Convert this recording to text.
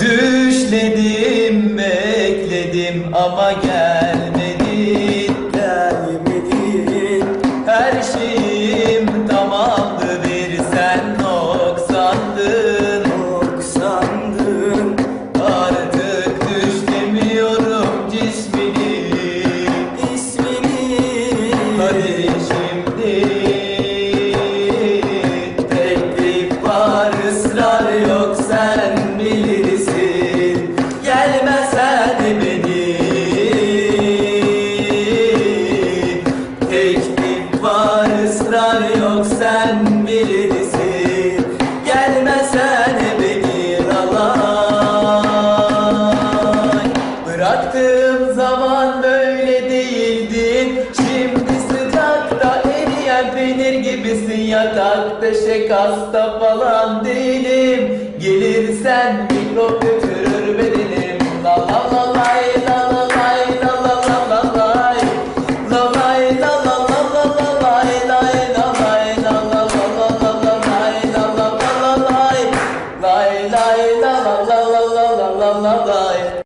Düşledim bekledim ama gelmedin Gelmedin. Her şeyim tamamdı bir sen noksandın Noksandın Artık düşlemiyorum cismini. İsmini Hadi ısrar yok sen bilirsin. Gelmesen beni alay Bıraktığım zaman böyle değildin. Şimdi sıcakta eriyen peynir gibisin. Yatakta şek hasta falan değilim. Gelirsen mikrop bedenim guys.